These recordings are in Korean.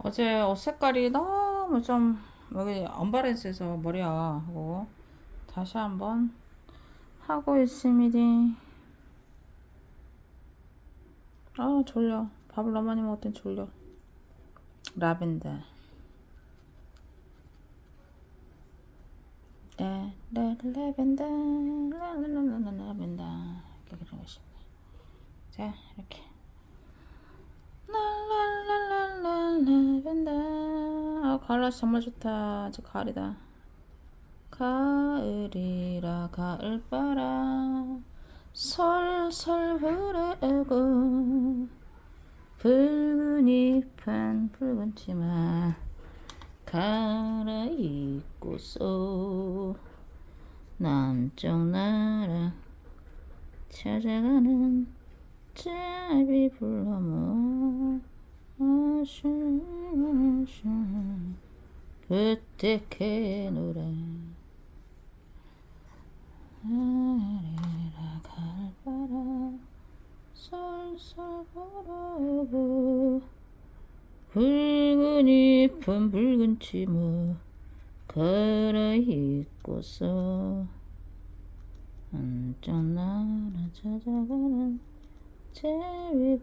어제 옷 색깔이 너무 좀 여기 언바랜스해서 머리야 하고 다시 한번 하고 있습니다. 아 졸려. 밥을 너무 많이 먹었더니 졸려. 라벤더. 네, 네, 라벤더, 라라라라 라벤더 이렇게 그런 것입니다. 자 이렇게. 랄랄랄랄라 라벤더 아 가을날씨 정말 좋다. 이제 가을이다. 가을이라 가을바람 솔솔 불어오고 붉은 잎은 붉은 치마 갈아입고서 남쪽 나라 찾아가는 제비 불러모 아쉬워서 그때 캐노래 아리라 갈바람 솔솔 불어오고 붉은 잎은 붉은 치마 갈아입고서 한쪽 나라 찾아가는 제비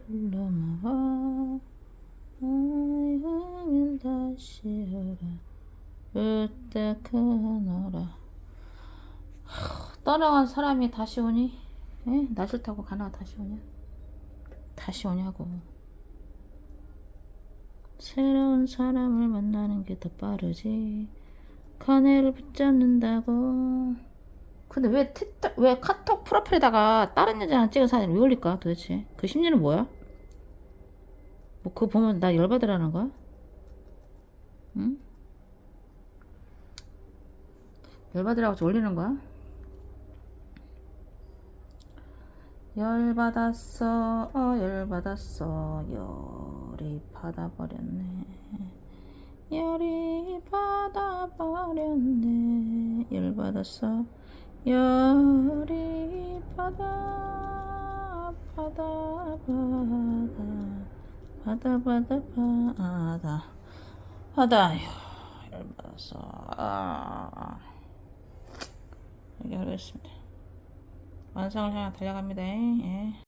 향은 다시 오라 부탁하노라 떠나간 사람이 다시 오니? 에? 낯을 타고 가나가 다시 오냐? 다시 오냐고 새로운 사람을 만나는 게 더 빠르지 카네를 붙잡는다고 근데 왜, 티타, 왜 카톡 프로필에다가 다른 여자랑 찍은 사진을 왜 올릴까 도대체? 그 심리는 뭐야? 뭐 그거 보면 나 열받으라는 거야? 응? 열받으라고 올리는 거야? 열받았어 어 열받았어. 열이 받아버렸네. 열이 받아버렸네. 열받았어. 열이 받아 받아 받아 받아 받아 받아 받아요. 열받았어 아. 여기 하겠습니다. 완성을 향해 달려갑니다. 예.